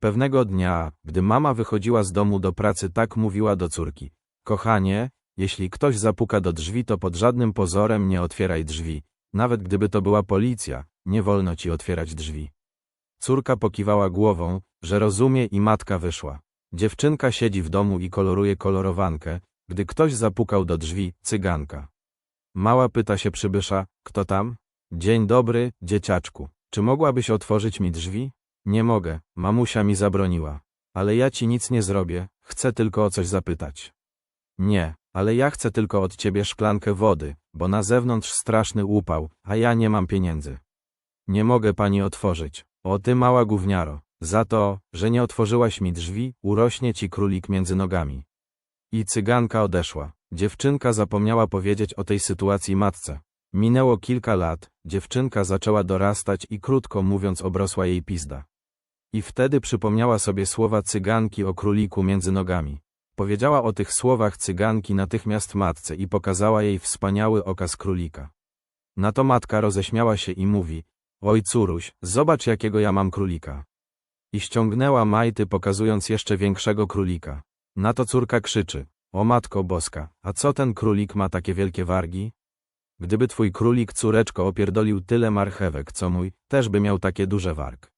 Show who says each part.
Speaker 1: Pewnego dnia, gdy mama wychodziła z domu do pracy, tak mówiła do córki. Kochanie, jeśli ktoś zapuka do drzwi, to pod żadnym pozorem nie otwieraj drzwi. Nawet gdyby to była policja, nie wolno ci otwierać drzwi. Córka pokiwała głową, że rozumie i matka wyszła. Dziewczynka siedzi w domu i koloruje kolorowankę, gdy ktoś zapukał do drzwi, cyganka. Mała pyta się przybysza, kto tam? Dzień dobry, dzieciaczku. Czy mogłabyś otworzyć mi drzwi? Nie mogę, mamusia mi zabroniła. Ale ja ci nic nie zrobię, chcę tylko o coś zapytać. Nie, ale ja chcę tylko od ciebie szklankę wody, bo na zewnątrz straszny upał, a ja nie mam pieniędzy. Nie mogę pani otworzyć. O ty mała gówniaro, za to, że nie otworzyłaś mi drzwi, urośnie ci królik między nogami. I cyganka odeszła. Dziewczynka zapomniała powiedzieć o tej sytuacji matce. Minęło kilka lat, dziewczynka zaczęła dorastać i krótko mówiąc obrosła jej pizda. I wtedy przypomniała sobie słowa cyganki o króliku między nogami. Powiedziała o tych słowach cyganki natychmiast matce i pokazała jej wspaniały okaz królika. Na to matka roześmiała się i mówi, oj córuś, zobacz jakiego ja mam królika. I ściągnęła majty pokazując jeszcze większego królika. Na to córka krzyczy, o matko boska, a co ten królik ma takie wielkie wargi? Gdyby twój królik córeczko opierdolił tyle marchewek co mój, też by miał takie duże warg.